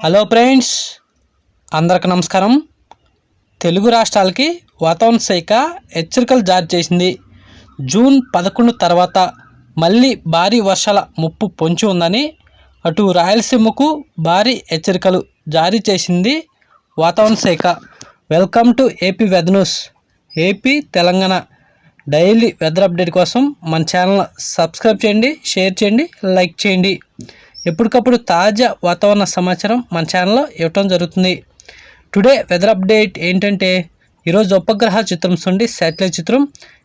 Hello friends అందరికి నమస్కారం. తెలుగు రాష్ట్రాలకి వాతావరణ శాఖ హెచ్చరికలు జారీ చేసింది. జూన్ పదకొండు తర్వాత మళ్ళీ భారీ వర్షాల ముప్పు పొంచి ఉందని అటు రాయలసీమకు భారీ హెచ్చరికలు జారీ చేసింది వాతావరణ శాఖ. Welcome to AP weather news AP Telangana daily weather update కోసం మన ఛానల్ సబ్స్క్రైబ్ చేయండి షేర్ చేయండి లైక్ చేయండి. ఎప్పటికప్పుడు తాజా వాతావరణ సమాచారం మన ఛానల్లో ఇవ్వటం జరుగుతుంది. టుడే వెదర్ అప్డేట్ ఏంటంటే ఈరోజు ఉపగ్రహ చిత్రం నుండి శాటిలైట్ చిత్రం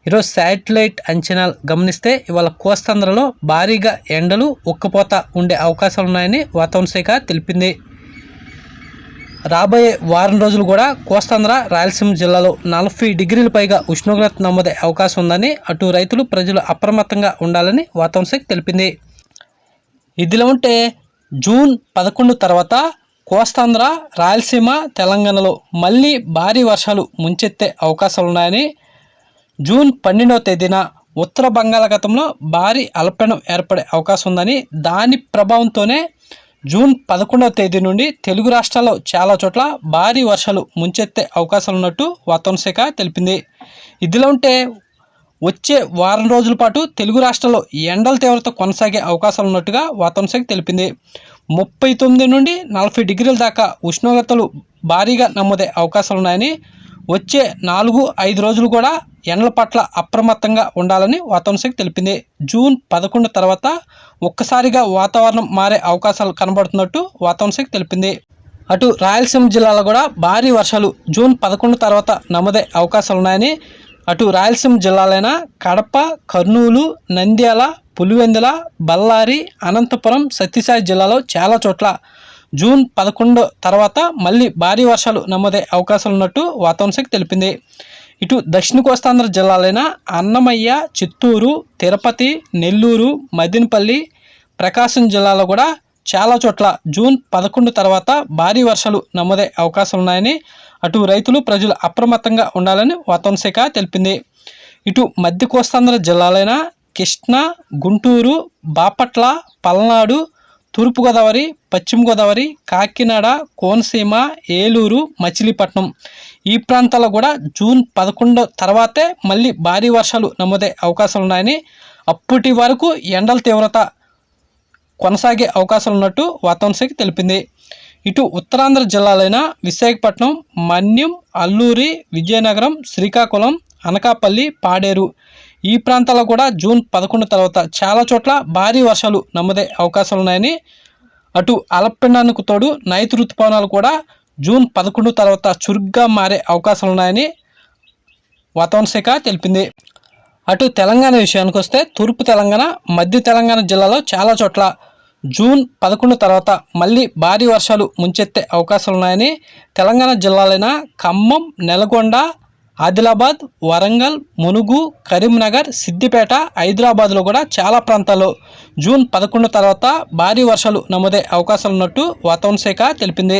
ఈరోజు శాటిలైట్ అంచనాలు గమనిస్తే ఇవాళ కోస్తాంధ్రలో భారీగా ఎండలు ఉక్కపోత ఉండే అవకాశాలు ఉన్నాయని వాతావరణ శాఖ తెలిపింది. రాబోయే వారం రోజులు కూడా కోస్తాంధ్ర రాయలసీమ జిల్లాలో నలభై డిగ్రీల పైగా ఉష్ణోగ్రత నమోదే అవకాశం ఉందని అటు రైతులు ప్రజలు అప్రమత్తంగా ఉండాలని వాతావరణ శాఖ తెలిపింది. ఇదిలో ఉంటే జూన్ పదకొండు తర్వాత కోస్తాంధ్ర రాయలసీమ తెలంగాణలో మళ్ళీ భారీ వర్షాలు ముంచెత్తే అవకాశాలు ఉన్నాయని జూన్ పన్నెండవ తేదీన ఉత్తర బంగాళాఖాతంలో భారీ అల్పపీడనం ఏర్పడే అవకాశం ఉందని దాని ప్రభావంతోనే జూన్ పదకొండవ తేదీ నుండి తెలుగు రాష్ట్రాల్లో చాలా చోట్ల భారీ వర్షాలు ముంచెత్తే అవకాశాలు ఉన్నట్టు వాతావరణ శాఖ తెలిపింది. ఇదిలో ఉంటే వచ్చే వారం రోజుల పాటు తెలుగు రాష్ట్రాల్లో ఎండల తీవ్రత కొనసాగే అవకాశాలు ఉన్నట్టుగా వాతావరణ శాఖ తెలిపింది. ముప్పై తొమ్మిది నుండి నలభై డిగ్రీల దాకా ఉష్ణోగ్రతలు భారీగా నమోదే అవకాశాలు ఉన్నాయని వచ్చే నాలుగు ఐదు రోజులు కూడా ఎండల పట్ల అప్రమత్తంగా ఉండాలని వాతావరణ శాఖ తెలిపింది. జూన్ పదకొండు తర్వాత ఒక్కసారిగా వాతావరణం మారే అవకాశాలు కనబడుతున్నట్టు వాతావరణ శాఖ తెలిపింది. అటు రాయలసీమ జిల్లాలో కూడా భారీ వర్షాలు జూన్ పదకొండు తర్వాత నమోదే అవకాశాలు ఉన్నాయని అటు రాయలసీమ జిల్లాలైన కడప కర్నూలు నంద్యాల పులివెందుల బళ్ళారి అనంతపురం సత్యసాయి జిల్లాలో చాలా చోట్ల జూన్ పదకొండు తర్వాత మళ్ళీ భారీ వర్షాలు నమోదే అవకాశాలు ఉన్నట్టు వాతావరణ శాఖ తెలిపింది. ఇటు దక్షిణ కోస్తాంధ్ర జిల్లాలైన అన్నమయ్య చిత్తూరు తిరుపతి నెల్లూరు మదినపల్లి ప్రకాశం జిల్లాలో కూడా చాలా చోట్ల జూన్ పదకొండు తర్వాత భారీ వర్షాలు నమోదే అవకాశాలు ఉన్నాయని అటు రైతులు ప్రజలు అప్రమత్తంగా ఉండాలని వాతావరణ శాఖ తెలిపింది. ఇటు మధ్య కోస్తాంధ్ర జిల్లాలైన కృష్ణా గుంటూరు బాపట్ల పల్నాడు తూర్పుగోదావరి పశ్చిమ గోదావరి కాకినాడ కోనసీమ ఏలూరు మచిలీపట్నం ఈ ప్రాంతాల్లో కూడా జూన్ పదకొండు తర్వాతే మళ్ళీ భారీ వర్షాలు నమోదే అవకాశాలు ఉన్నాయని అప్పటి వరకు ఎండల తీవ్రత కొనసాగే అవకాశాలు ఉన్నట్టు వాతావరణ శాఖ తెలిపింది. ఇటు ఉత్తరాంధ్ర జిల్లాలైన విశాఖపట్నం మన్యం అల్లూరి విజయనగరం శ్రీకాకుళం అనకాపల్లి పాడేరు. ఈ ప్రాంతాల్లో కూడా జూన్ పదకొండు తర్వాత చాలా చోట్ల భారీ వర్షాలు నమ్మదే అవకాశాలు ఉన్నాయని అటు అలపిండానికి తోడు నైతి ఋతుపవనాలు కూడా జూన్ పదకొండు తర్వాత చురుగ్గా మారే అవకాశాలు ఉన్నాయని వాతావరణ శాఖ తెలిపింది. అటు తెలంగాణ విషయానికి వస్తే తూర్పు తెలంగాణ మధ్య తెలంగాణ జిల్లాలో చాలా చోట్ల జూన్ పదకొండు తర్వాత మళ్ళీ భారీ వర్షాలు ముంచెత్తే అవకాశాలు ఉన్నాయని తెలంగాణ జిల్లాలైన ఖమ్మం నెలగొండ ఆదిలాబాద్ వరంగల్ మునుగు కరీంనగర్ సిద్దిపేట హైదరాబాద్లో కూడా చాలా ప్రాంతాల్లో జూన్ పదకొండు తర్వాత భారీ వర్షాలు నమోదే అవకాశాలు ఉన్నట్టు వాతావరణ శాఖ తెలిపింది.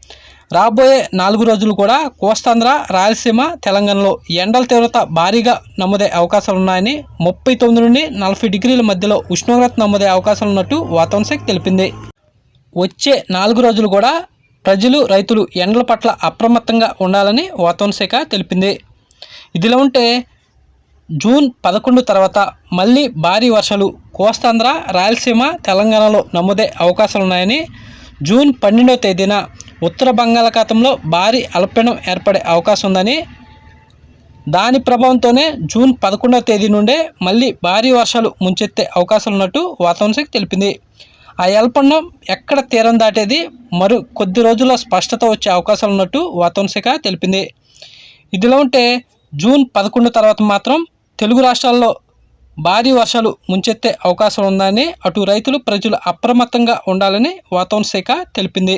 రాబోయే నాలుగు రోజులు కూడా కోస్తాంధ్ర రాయలసీమ తెలంగాణలో ఎండల తీవ్రత భారీగా నమోదే అవకాశాలు ఉన్నాయని ముప్పై తొమ్మిది నుండి నలభై డిగ్రీల మధ్యలో ఉష్ణోగ్రత నమోదే అవకాశాలు ఉన్నట్టు వాతావరణ శాఖ తెలిపింది. వచ్చే నాలుగు రోజులు కూడా ప్రజలు రైతులు ఎండల పట్ల అప్రమత్తంగా ఉండాలని వాతావరణ శాఖ తెలిపింది. ఇదిలా ఉంటే జూన్ పదకొండు తర్వాత మళ్ళీ భారీ వర్షాలు కోస్తాంధ్ర రాయలసీమ తెలంగాణలో నమోదే అవకాశాలు ఉన్నాయని జూన్ పన్నెండవ తేదీన ఉత్తర బంగాళాఖాతంలో భారీ అల్పపీడనం ఏర్పడే అవకాశం ఉందని దాని ప్రభావంతోనే జూన్ పదకొండవ తేదీ నుండే మళ్ళీ భారీ వర్షాలు ముంచెత్తే అవకాశాలు ఉన్నట్టు వాతావరణ శాఖ తెలిపింది. ఆ అల్పండం ఎక్కడ తీరం దాటేది మరో కొద్ది రోజుల్లో స్పష్టత వచ్చే అవకాశాలు ఉన్నట్టు వాతావరణ శాఖ తెలిపింది. ఇదిలో ఉంటే జూన్ పదకొండు తర్వాత మాత్రం తెలుగు రాష్ట్రాల్లో భారీ వర్షాలు ముంచెత్తే అవకాశం ఉందని అటు రైతులు ప్రజలు అప్రమత్తంగా ఉండాలని వాతావరణ శాఖ తెలిపింది.